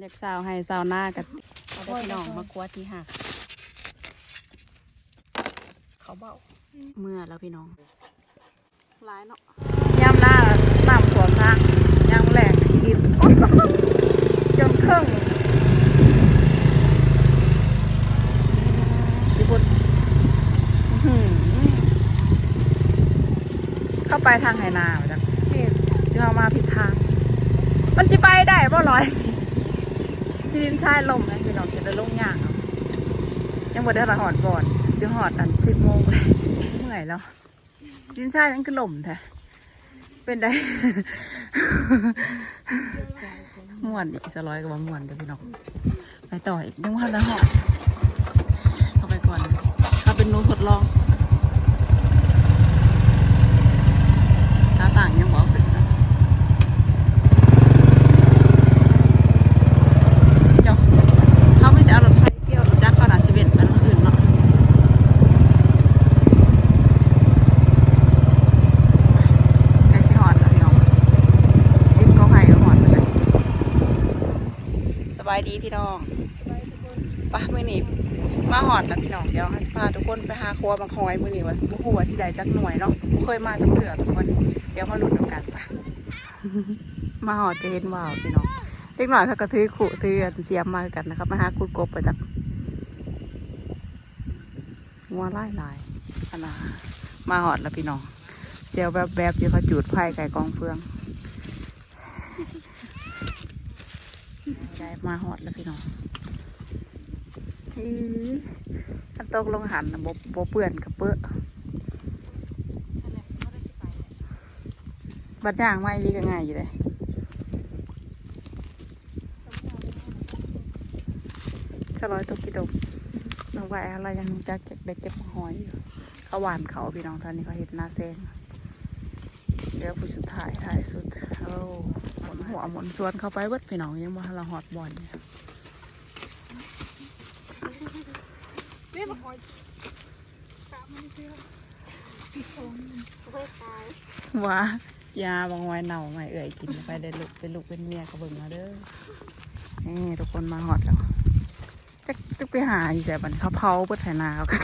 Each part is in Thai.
อยากสาวให้สาวหน้ากันเอาได้พี่น้องมากวดที่หักเขาเบาเมื่อแล้วพี่น้องร้ายเนาะย่ำหน้าต่ำหัวทางย่ำแหลกดินโอ๊ยจนเครื่องพี่บุญอื้อหือเข้าไปทางไหนาไปจ้ะจะเอามาผิดทาง มันจะไปได้ป่ะลอย ที่ดินชายลมนะพี่น้องจะได้ลงย่างยังบ่ได้ละหอดก่อนชิหอดอันสิบโมงเลยเมื่อยแล้วที่ดินชายยังคือลมแท้เป็นได้ม่วนอีกสะร้อยกับว่าม่วนเดี๋ยวพี่น้องไปต่ออีกยังว่าละหอดเข้าไปก่อนเขาเป็นนูทดลองหน้าต่างยังบอกเป็นนะ เจ้าเขาไม่ได้เอารถไฟเที่ยวรถจักรเข้าหนาชีวิตไปทางอื่นเนาะไก่สิหอดแล้วพี่น้องกินก็ไข่ก็หอดไปเลยสบายดีพี่น้องไปะมือนี้มาหอดแล้วพี่น้องเดี๋ยวให้สพาทุกคนไปหาครัวบางคอยมือนี้ว่าบุหัวาสิได้จักหน่วยเนาะบ่เคยมาจักเถื่อทุกคน เดี๋ยวมาลุ้นกันไปมาหอดจะเห็นว่าวพี่น้องเล็กหน่อยเขาก็ถือขู่ถืออันเสียมมากันนะครับมาหาคุดกบไปจากงัวไล่ลายอันน่ะมาหอดแล้วพี่น้องเสียวแบบแบบๆอยู่เขาจูดไผ่ไก่กองเฟืองได้มาหอดแล้วพี่น้องอีอัน ตกลงหันบบโบเปื่อนกับเปื้อบัดย่างไม่ลีก็ง่ายอยู่เลยชะลอยตกกิดกน้องไหวอะไรยังจะเก็บได้เก็บหอยอยู่เขาหวานเขาพี่น้องท่านนี้เขาเห็นหน้าแซงเดี๋ยวผู้สุดท้ายท้ายสุดโอ้หมุนหัวหมุนสวนเข้าไปเบิดพี่น้องยังว่าเราหอดบอลเนี่ย ว่ายาบางไว้เน่าไม่เอ่ยกินไปได้ลูกเป็นลูกเป็นเมียกระเบิ่งมาเด้อนี่ทุกคนมาหอดแล้วจะจะไปหาอยู่แต่บันเขาเผาเปิดไหนาเขากัน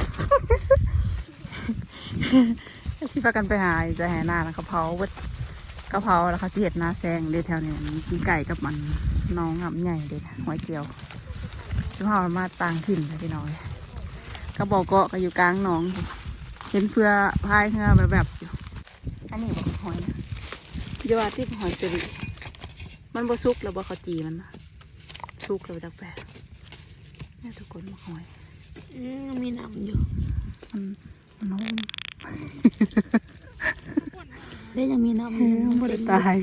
ที่พากันไปหาอยู่แต่ไหนาแล้วเขาเผาเปิดเขาเผาแล้วเขาจะเห็ดนาแซงเดแถวนี้มันกินไก่กับมันน้องอ่ำใหญ่เด็ดหอยเจียวชิบหามาต่างถิ่นเลยพี่น้อย กระบอกเกาะก็อยู่กลางหนอง เห็นเพื่อพายเงือแบบแบบๆอยู่อันนี้บอกหอยนะเยาว่าที่หอยสริมันบ่ซุกแล้วบ่เขาจีมันนะซุกแล้วจักแปลเนี่ยทุกคนมาหอยอืมมีน้ำอยู่มันมันนุ่มได้ยังมีน้ำอยู่ไม่ได้ตาย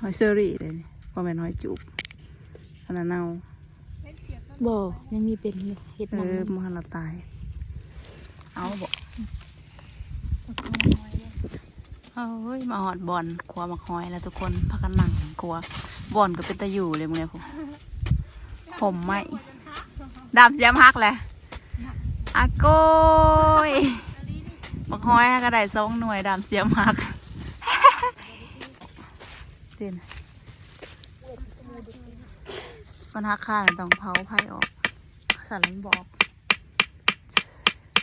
หอยเชอรี่เลยนี่ว่าเป็นหอยจุบอันนั้นเน่า บ่ยังมีเป็นอยู่เห็ดเอน้ำอมันละตาย เอาบอกเอาเฮ้ยมาหอดบอลครัวมาหอยแล้วทุกคนพักกันหนังครัวบอลก็เป็นตะอยู่เลยมึงเนี่ยผมผมไม่ดำเสียมฮักเลยอาโก้ยบักหอยก็ได้สองหน่วยดำเสียมฮักเต้น ปัญหาค่าน่ะต้องเผาไผ่ออกสารมันบอก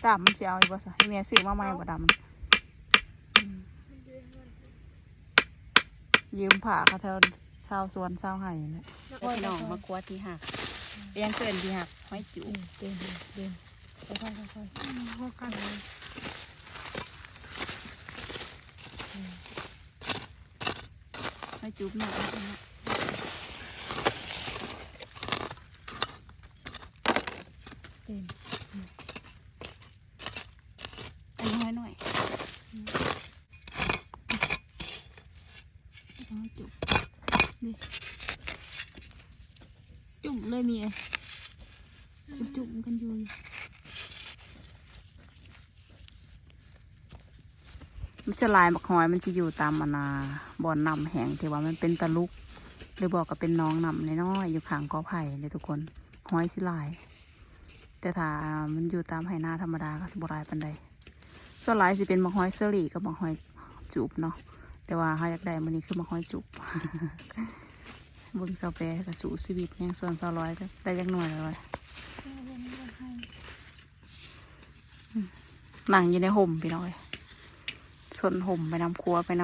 ดำมันเสียเอาอยู่บ่สะให้แม่ซื้อมาใหม่บ่ดำมันอืมยืมผ่าเขาแถวเศร้าวสวนเศร้าวไห้เนี่ยพี่น้องมากวาดที่หักเรียงเกินที่หักห้อยจิ๋วเดินเดินค่อยๆค่อยๆค่อยกันห้อยจุ๊บหน่อยนะ เดินอันนี้ห้อยหน่อยเอาจุ่มนี่จุ่มเลยมีไอ้จุ่มกันอยู่มันจะลายบักหอยมันจะอยู่ตามมานาบ่อนนำแหงที่ว่ามันเป็นตะลุกหรือบอกก็เป็นน้องนำน้อยๆอยู่ข้างกอไผ่เลยทุกคนหอยสิลาย แต่ถ้ามันอยู่ตามไหนาธรรมดาก็สบรายปันใดส่วนหลายสิเป็นบักหอยเซรี่กับบักหอยจูบเนาะแต่ว่าเขาอยากได้มันนี้คือบักหอยจูบเบิ่งเสาแปรกับสู่ชีวิตยังส่วนเสาร้อยก็ได้ยังหน่วยเลยนั่งอยู่ในห่มพี่น้อยส่วนห่มไปนำครัวไปน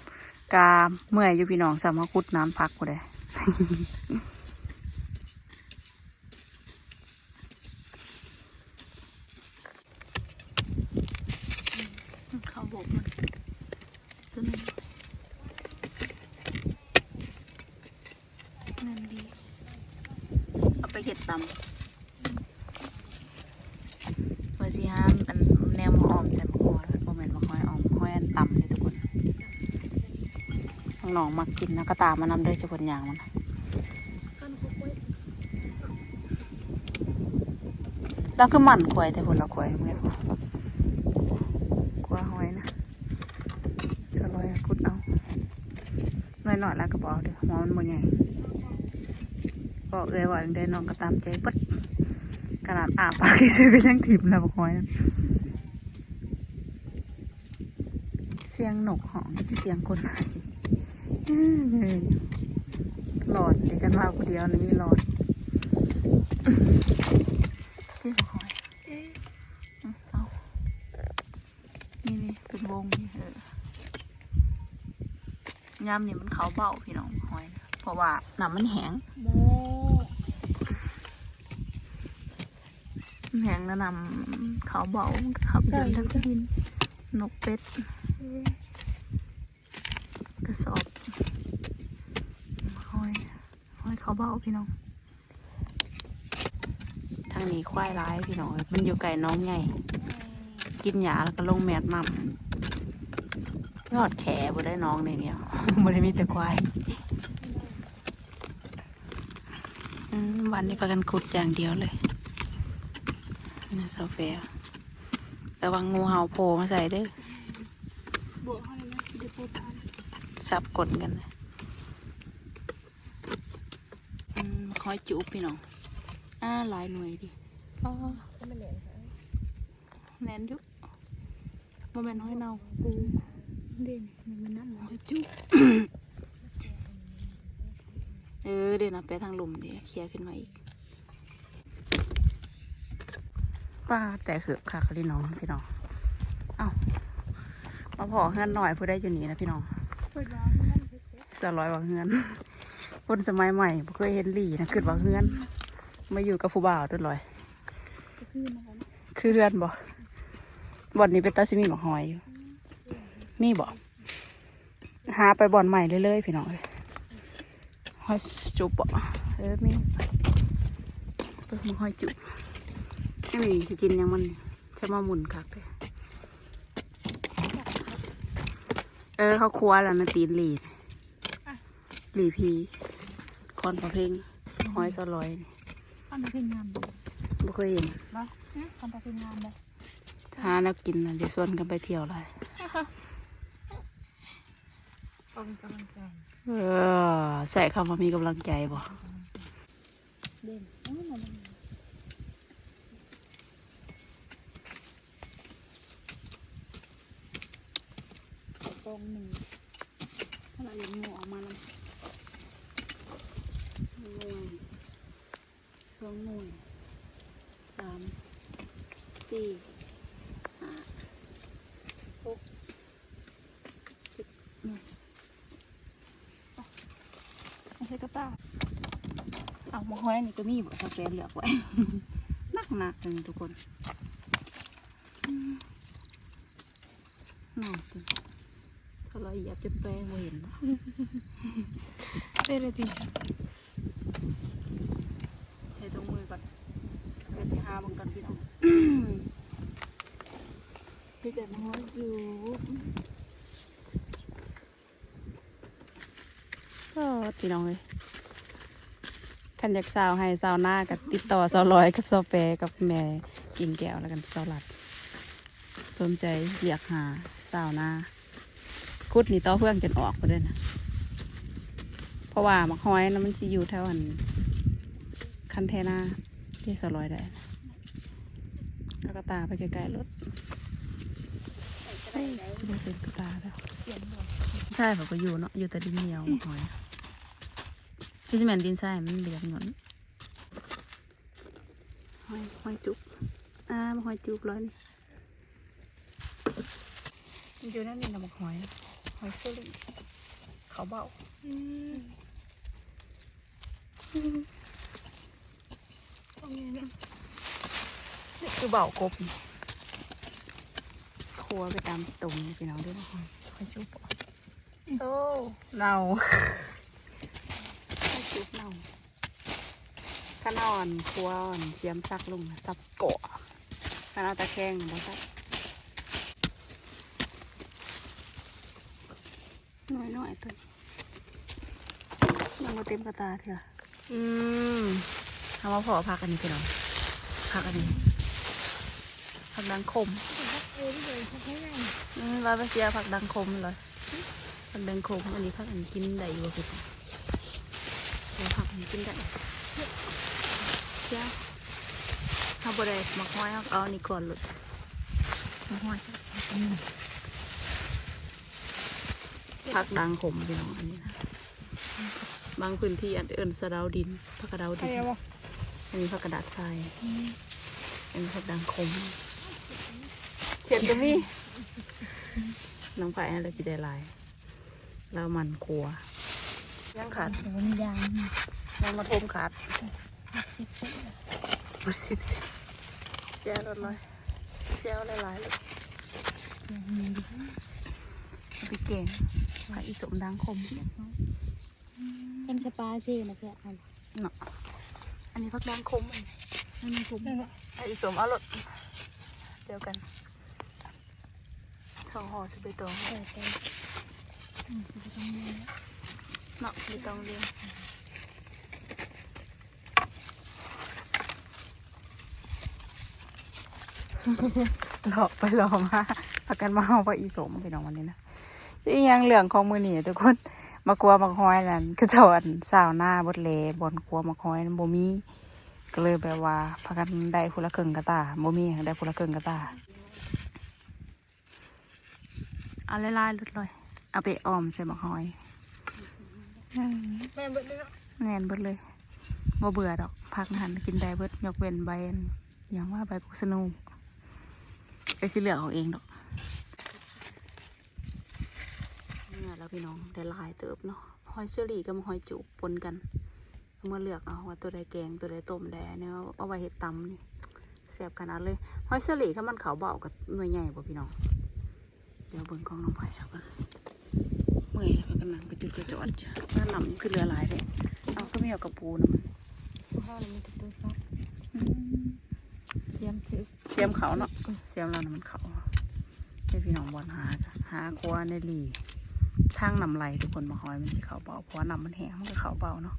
ำกาเมื่อยอยู่พี่น้องสามารถคุดน้ำพักกูได้ เขาบอกมันตัวนึงนั่นดี เอาไปเห็ดตำเมื่อสิห้ามอันแนวมาออมใส่มะขอโมเมนต์มะขอยออมห้อยอันตำเลยทุกคน น้องมากินนะก็ตามมานำเด้วยจะผลอย่างมันแล้วคือหมันควายแต่ผลละควายเมื่อกัวหอยนะจะลอยกุดเอาหน่อยหน่อยๆแล้วก็บอกเดี๋ยวหัวมันบ่ใหญ่บอกเอ้ยว่าจั่งได้น้องก็ตามใจเปัดขนาดอาปากที่ซื้อก็ยังถิ่มแล้วบอกหอยนะเสียงหนกหองนี่คือเสียงคนไหนหลอดเดี๋ยวกันว่าคนเดียวนี่มีหลอดพี่บหอยเอานี่นี่เป็นวงนี่เออยามนี่มันเขาเบาพี่น้องหอยนะเพราะว่าน้ำมันแห้งโมมันแห้งแล้วน้ำเขาเบาขับเดินทั้งดินนกเป็ด กระสอบหอยหอยเขาเบาพี่น้อง ทางนี้ควายร้ายพี่น้อง มันอยู่ไก่น้องใหญ่กินหยาแล้วก็ลงแมดมั่ยอดแขบ่ได้น้องในเนี่ยบ่ได้มีแต่ควายอืมวันนี้พากันขุดอย่างเดียวเลยนี่โซเฟียระวังงูเห่าโผล่มาใส่ด้อบวกเขาเลยนะเดี๋ยวปูตาม สับกดกันนะอืมคอยจุบพี่น้องอ่าหลายหน่วยดิอ๋อก็ไม่เหลือค่ะแน่นอยุบบ่แม่นห้อยเน่าปูเด่นมันมันนั่นเหรอคอยจุบเออเดี๋ยวนะไปทางหลุมเดี๋ยวเคลียร์ขึ้นมาอีกป้าแต่เหือบค่ะเขาพี่น้องพี่น้อง เอ้ามาพอเฮือนหน่อยผู้ได้อยู่นี่นะพี่น้อง เปิดร้านนั่นเซ็ตสร้อยว่าเฮือนคนสมัยใหม่บ่เคยเห็นหลี่นะคิดว่าเฮือน มาอยู่กับผู้บ่าวด้วยลอย คือเฮือนบ่บ่อนนี้เป็นตาซิมีหมกหอยอยู่มีบ่หาไปบ่อนใหม่เรื่อยๆพี่น้องเอ้ยหอยจุบบ่เออมีเปิดหมหอยจุบอันนี้ที่กินยังมันจะมาหมุนคักเลย เออ เขาครัวแล้วนะตีนหลีดหลีพีคอนประเพงหอยสลอยนี่อันนี้เป็นงานบ่บ่เคยเห็นบ่ทำไปเป็นงานบ่หาแนักกินนะเดี๋ยวชวนกันไปเที่ยวเลยเอาเป็นกำลังใจเออใส่คำว่ามีกำลังใจบ่เด่น อ้าวมันกองหนึ่งถ้าเราเลี้ยงงูออกมาแล้วหน่วยสองหน่วยสามสี่ห้าหกเจ็ดหน่วยไม่ใช่กระต่ายเอามาห้อยนี่ก็มีบ่สแกนเหลือไว้นักหนักๆเลยทุกคนอืมน่าสิถ้าเราเหยียบจ นแปลงบ่เห็นนะเด่นเลยดิใช้ตรงมือก่อนเดี๋ยวสิหาเบังกันพี่น้องที่แต่น้อยอยู่ก็พี่น้องเลยขันอยากสาวให้สาวหน้ากับติดต่อสาวลอยกับสาวแปรกับแม่กิ่งแก้วแล้วกันสาวหลัดสนใจอยากหาสาวหน้า คุดนี่ต่อเพื่องจนออกไปเลยนะเพราะว่ามักหอยนะมันจะอยู่แถวอันคันเทนาที่สลอยได้นะแล้วก็ตาไปไกลๆรถเฮ้ยเป็นตาแล้วใช่ผมก็อยู่เนาะอยู่แต่ดินเหนียวมักหอยที่จะแมนดินทรายมันเหลืองหนอนหอยหอยจุกอ่ามาหอยจุกร้อยนี่มันอยู่นั่นนี่นะบอกหอย หอยเซลิเขาเบาตรงนี้เนี่ยนี่คือเบากบนี่ครัวไปตามตรงนี่พี่น้องด้วยนะหอยหอยจุกบ่โอ้เน่าหอยจุกเน่าข้านอนครัวอ่อนเสียมซักลุงซับเกาะข้านเอาตะแคงบ่ซักหน่อยหน่ อยตัวนี้ยังมาเต็มกระตาเถอะอืมทำมาพอพักอันนี้พี่น้องพักอันนี้ผักดังคมอืมร้อยเปอร์เซ็นต์ผักดังคมเลยผักดังคมอันนี้ผักอันนี้กินได้อยู่บ่พี่น้องเดี๋ยวผักอันนี้กินได้เจ้าถ้าบ่ได้มาห้อยเอาอันนี้ก่อนเลยมาห้อย ผักดังคมพี่น้องอันนี้นะบางพื้นที่อันเอิญสะเดาดินผักกระเดาใครดินเอาวะอันนี้ผักกระดาษทราย อันนี้ผักดังคมเขียนตัวมีน้องไผ่อะไรจะได้หลายเรามันครัวยังขาดเดี๋ยวมันยางยังมาทมขาดชิบชิบบดสิบสิเสียรถเลยเสียหลายๆเลยยังมีดิเอาไปเก่ง ผักอีสมดังคมเป็นสปาเซ่นะเจ้าอันเนาะอันนี้ผักดังคมอันอันนี้ผมผักอีสมเอารถเดียวกันทองห่อสิไปตองเปิดไปอืมสิบตรงนี้เนาะไปตองเรียนหลอกไปหลอกมาพากันมาเอาไปอีสมไปน้องวันนี้นะ จะอีหยังเหลืองของมือหนีทุกคนมากลัวมักฮอยนั่นก็จอนสาวหน้าบดเลบอนกลัวมักฮอยนั่นบ่มีก็เลยแบบว่าพากันได้ผู้ละครึ่งกระตาบ่มีได้ผู้ละครึ่งกระตาเอาลายๆลดเลยเอาไปออมใส่มักฮอยแม่เบิดเลยเนาะแน่นเบิดเลยบ่เบื่อดอกพักหันกินได้เบิดยกเว้นใบอย่างว่าใบกุสนูไปสิเหลือกเอาเองดอกเนี่ยแล้ว พี่น้องได้หลายเติบเนาะหอยเชอรี่กับหอยจูบปนกันเอามาเลือกเอาว่าตัวใดแกงตัวใดต้มแดเนี่ยเอาไว้เห็ดตำนี่แซ่บขนาดเลยหอยเชอรี่ถ้ามันขาวเบากับหน่วยใหญ่บ่พี่น้องเดี๋ยวเบิ่งกล้องน้องไผ่เอากันเมื่อยแล้วก็กำลังกระจุดกระจอดถ้าหนำคือเรือหลายเลยเอาก็ไม่เอากระปูนะมันข้าวเลยมีแต่ตัวซักเสียมถือเสียมเขาเนาะเสียมเรานะมันเขาให้พี่น้องบอลหาจ้ะหาครัวในหลี ทางนำไหลทุกคนมาหอยมันสิเขาเบาเพราะว่านำมันแห้งมันก็เขาเบาเนาะ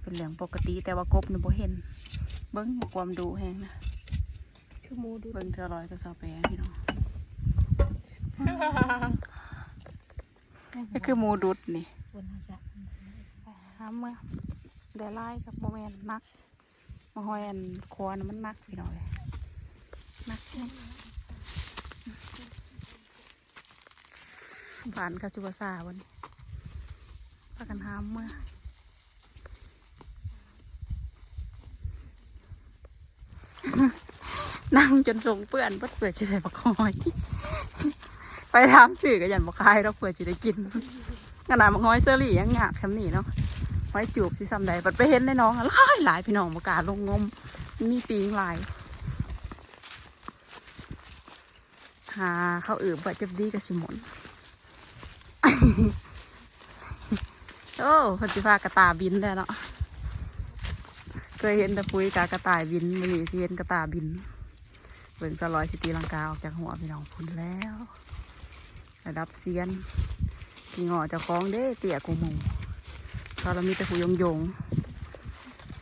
เป็นเรื่องปกติแต่ว่ากบเนี่ยบ่เห็น เบิ้งความดูแห้งนะคือหมูดูเบิ้งเท่าร้อยก็เศร้าแปรพี่น้องนี่คือหมูดุดนี่บนอาสะห้ามเมื่อเดี๋ยวไล่ครับโมเมนนักมาหอยอันครัวนะมันนักพี่น้องเลยนักแห้ง ผ่านกาซิวาซาวันนี้พากันหามเมื่อนั่งจนทรงเปื้อนเพื่อเปื่อจะได้บักคอย ไปถามสื่อก็ยันบักคายเราเปื่อจะได้กินขนาดบักคอยเซอรี่ยังงาบคำนี้เนาะหอยจูบที่ซ้ำใดปัดไปเห็นในน้องอะหลายหลายพี่น้องประกาศลงงม มีปีงหลาย หาเข้าวอืบว่จะดีกับสิหมน โอ้คนสิพากระตายบินได้เนาะเคยเห็นต่ปุ้ยกากระต่ายบินมันนี่สิเห็นกระต่ายบินเบิ่งสลอยสิตีลังกาออกจากหัวพี่น้องพุ่นแล้วระดับเซียนพี่งอเจ้าของเด้เตี่ยกูหมูเขาเรามีต่หูยยง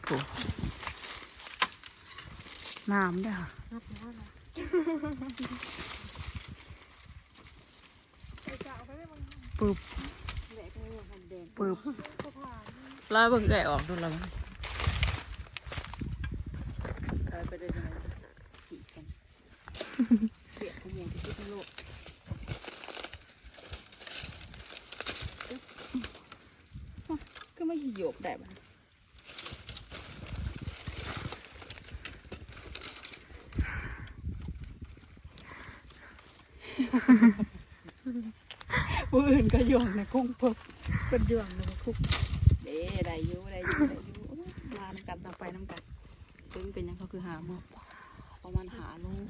โถูน้ำเด้อ ปึบปึบปลาเบิ่งไก่ออกดูแล้วไปได้ยังไงขี่กันก็ไม่ขี้ไม่หยบแบบ้า嗯。 ผู้อื่นก็หย่วงในกุ้งเพิ่มเป็นหย่วงในกุ้งเด้ได้อยู่ได้อยู่ได้อยู่มาน้ำกันต่อไปน้ำกันซึ่งเป็นหยังเขาคือหาหมกประมาณหาลูก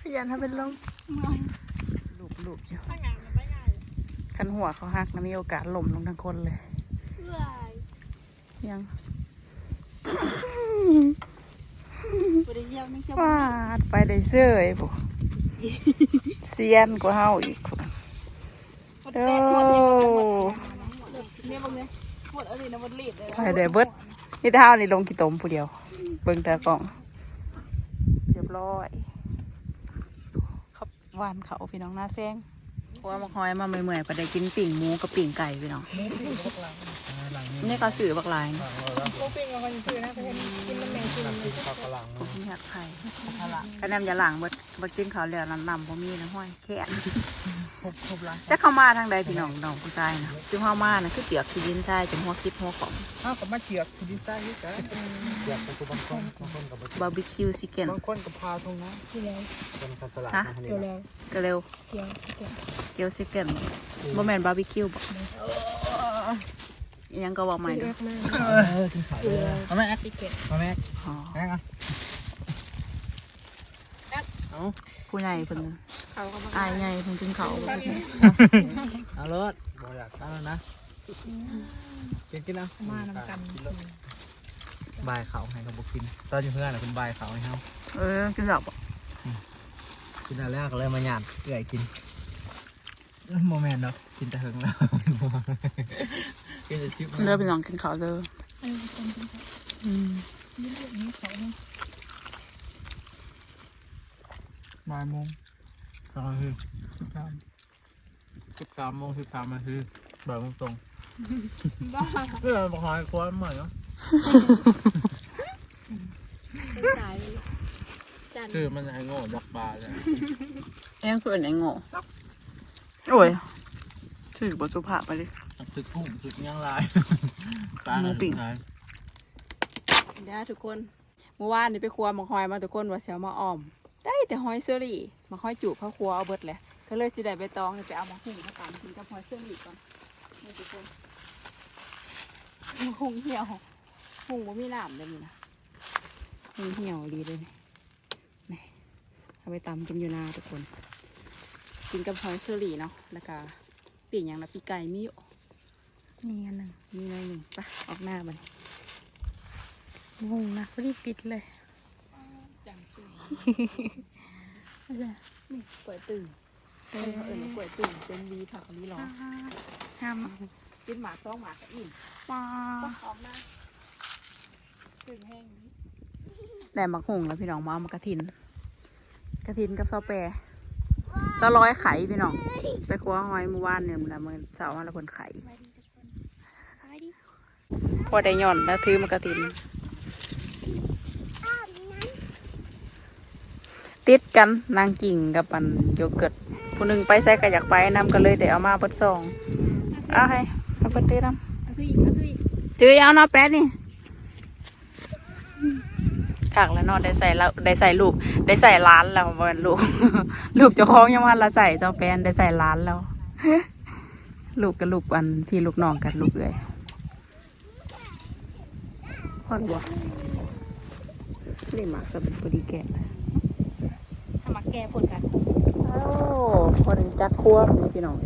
พยานถ้าเป็นลมลูกลูกอยู่ข้างหลังมันไม่ง่ายคันหัวเขาหักนะมีโอกาสล่มลงทั้งคนเลยเพื่อยัง บริเยี่ยมไม่เชื่อ ฟาดไปได้เสื้อไอ้ปุ๊เซียนกว่าเฮาอีกพุ่นหมดแซ่บหมดเนี่ยเนี่ยบางเนี่ยหมดอะไรนะหมดลีดเลยไปได้เบิดนี่เท้านี่ลงกี่ตมผู้เดียว เบิ่งแต่กล่อง เรียบร้อยครับหวานเขาพี่น้องหน้าแซงเพราะว่ามักหอยมาเมื่อยๆไปได้กินปิ่งหมูกับปิ่งไก่พี่น้อง นี่เขาสื่อบักหลายนะพวกปิ้งกับคนซื้อนะเพื่อนกินน้ำแมงกินเลยผมอยากไข่คะแนนอย่าหลังเบิดบักินเขาวแล้วน้ำนำผมมีนะห้อยแค่นจะเข้ามาทางใดพี่น้องน้องผู้ชายนะจึงเข้ามานะคือเจือกขี้ดินทรายจนหัวคิดหัวของอ้าวกับมาเจียกคือดีไซน์อยู่กันเจียกเป็นตัวบางคนบางคนกับบาร์บีคิวชิคเก้นบางคนกับพาทงนะที่แล้วเป็นคาสลัดฮะเดี๋ยวแล้วก็เร็วเดี๋ยวสิเก็บเกียวชิคเก้นบ่แมนบาร์บีคิวบ่อิ หยังก็บอกใหม่เลืเด้ออกมากเออกินขายเลยเอาแม่สิเก็บเอาแม่อ๋อแม่อะเอาผู้ใหญ่เพิ่นเขาก็มาอายใหญ่เพิ่นกินเขาวบ่เพิ่นเอารถบ่อยากตั้งแล้วนะกินกินเอามานำกันบายเขาให้เขาบอกกินตอนอยู่เพื่อนน่ะเป็นบายเขาให้เขาเออกินดอกบ่กินอะไรกก็เลยมาหยาดเอื่อยกิน โมเมนต์เนาะกินแต่เฮิงแล้วกินแต่ชิปเด้อพี่น้องกินข้าวเด้ออันนี้เป็นเป็นอืมนี่เรื่องนี้เขาเนี่ยบ่ายโมงสองนาทีสิบสามสิบสามโมงสิบสามนาทีบ่ายโมงตรงบ้าเออบอกหายควายใหม่เนาะตายเลยจันคือมันไอ้โง่ดักปลาเลยเอ็งเพิ่นไอ้โง่ โอ้ยถือบ่สุภาพไปดิตึกกุ้งตึกย่างลายปลาหมูปิ้งลายเด้อทุกคนเมื่อวานนี่ไปครัวหมกหอยมาทุกคนว่าสิเอามาอ้อม ได้แต่หอยเชอรี่มาหอยจุเขาครัวเอาเบิดแหละก็เลยสิได้ใบตองนี่ไปเอามาหุงมาตำกินกับหอยเชอรี่ก่อนนี่ทุกคนหุงเหี่ยวหุงบ่มีน้ำเลยนี่นะหุงเหี่ยวดีเลยนี่นี่เอาไปตำกินอยู่นาทุกคน กินกับหอยเชอรี่เนาะแล้วก็ปีกอย่างละปีกไก่มีอยู่นี่อันหนึ่งมีหน่อยหนึ่งไปะออกหน้ามันงงนะรีบปิดเลยจังจริงนี่กล้วยตึงเออเออกล้วยตึงเป็นวีผักลีหรอห้ามกินหมากต้องหมากกับอิ่มปลาหอมนะตึงแห้งแต่มักหุงแล้วพี่น้องมาเอามากระถิน กระถินกับซอแปร ซอร้อยไข่พี่น้อง ไปครัวหอยเมื่อวานเนี่ยมันละเมื่อเสาร์วันละคนไข่ไปดีทุกคนไปดีพอได้หย่อนแล้วถือมากระถิน ติดกันนางกิ่งกับปันโยเกิร์ตผู้หนึ่งไปใส่กระอยากไปนำกันเลยเดี๋ยวเอามาเบิดซอง เอาให้เอาเบิดได้นำเอาคืออีกเอาคืออีกจื้อเอาเนาะแป๊ดนี่ ถักแล้วเนาะได้ใส่แล้วได้ใส่ลูก ได้ใส่ร้านแล้วเวันลูก ลูกเจ้าของยังว่าเราใส่เจ้าแปนได้ใส่ร้านแล้ว ลูกกับลูกอันพี่ลูกน้องกันลูกเอ้ยพอดบัวนี่หมากกับพอดีแกะถ้ามาแก้ผลกันโอ้คนจักควมนี่พี่น้อง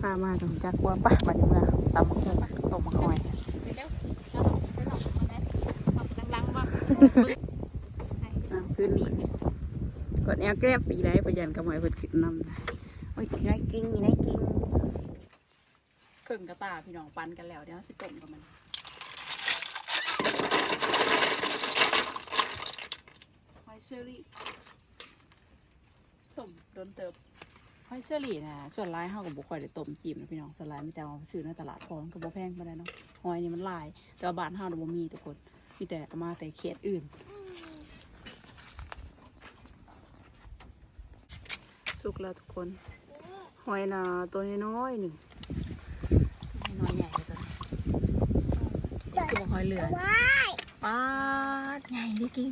พามาถึงจักควมปะมาเมื่อตำ ขึ้นนี่กดแอลแก้ปีได้ประยันกับหอยเพิ่นขึ้นนำโอ้ยนายกิ้งนี่นายกิ้งเข่งกระตาพี่น้องปันกันแล้วเดี๋ยวสิต้มกับมันหอยเชอรี่ต้มโดนเติบหอยเชอรี่นะส่วนร้ายเฮากับบุคอยได้ต้มจีมนะพี่น้องส่วนร้ายมีแต่เอาซื้อในตลาดพร้อมกับบ่แพงปานใดเนาะหอยนี่มันลาย แต่ว่าบ้านเฮาน่ะบ่มีทุกคน มีแต่เอามาแต่เขตอื่น สุกแล้วทุกคน หอยนาตัวน้อยๆหนึ่งน้อยใหญ่เลยตัวนี้หอยเหลืองว้ายป้าดใหญ่ดิกิ้ง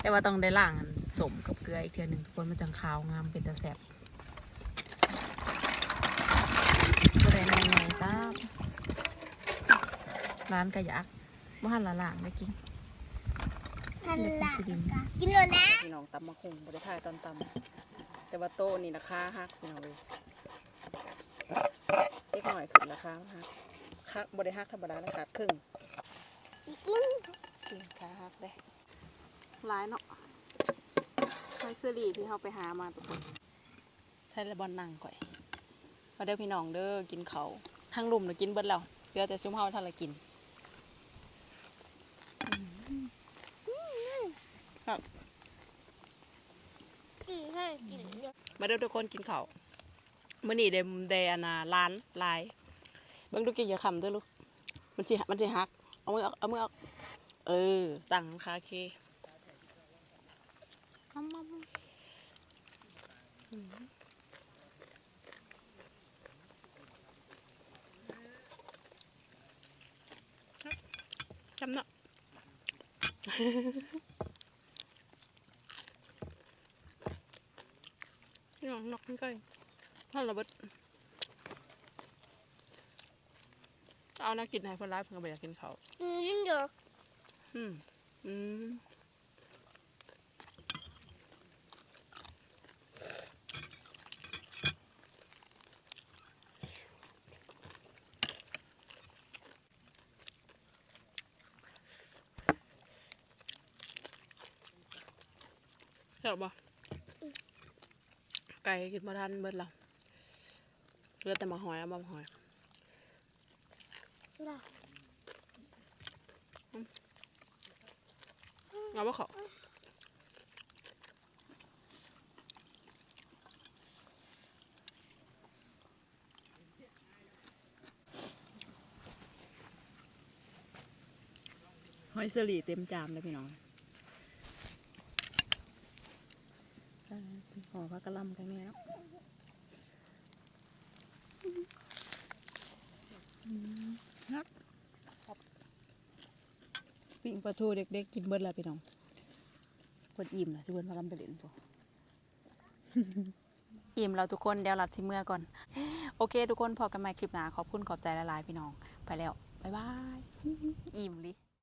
แต่ว่าต้องได้ล่างอันสมกับเกลืออีกเทื่อหนึ่งทุกคนมันจังขาวงามเป็นตะแสบก็ได้ในในๆจ้า ร้านกระยักบ้านละล่างได้กิ้งทันเล็กละสิดินกินเลยนะพี่น้องตำมะคงบริทายตอนตำแต่ว่าโตะนี่ราคาฮักพี่น้องเลยเล็กหน่อยขึ้นราคาฮักฮักบริฮักธรรมดานะขาดครึ่งกินกินขาฮักได้ร้ายเนาะไซเซอรี่ที่เขาไปหามาทุกคนใส่ระบอนนั่งก่อยมาเด้อพี่น้องเด้อกินเขาวทั้งลุมน่ะกินเบิดแล้วเหลือแต่ซุ้มเฮาท่านละกิน ครับกินให้กินเยอะมาเด้อทุกคนกินข้าวมื้อนี้เดมเดอานาร้านลายเบิ่งดูกินอย่าคำเด้อลูกมันสิมันสิฮัก เอามือเอาเอามือเอาเออตั้งคาเคอ้ำอ้ำอ้ำอืมจำเนาะ นี่หนนกนี่ใกล้ท่านระเบิดเอาน่ากินให้เพื่อนร้ายเพื่อนก็ไปอยากกินเขาวกินเยอะอืมอืมเดี๋ยวบ่ไก่ กินมาทันเบิดแล้วเหลือแต่มาหอยเอามาหอยได้เอาบ่เขาหอยเสลีเต็มจามเลยพี่น้อง ห่อพักกะลำกันเนี่ยเนาะอืมครับปิ้งปลาทูเด็กๆกินเบิดแล้วพี่น้องคนอิ่มนะทุกคนพากันไปเล่นตัวอิ่มแล้วทุกคนเดี๋ยวหลับชิเมื่อก่อน โอเค ทุกคนพอกันใหม่คลิปหน้าขอบคุณขอบใจละลายๆพี่น้อง ไปแล้ว บ๊ายบาย อิ่มลิ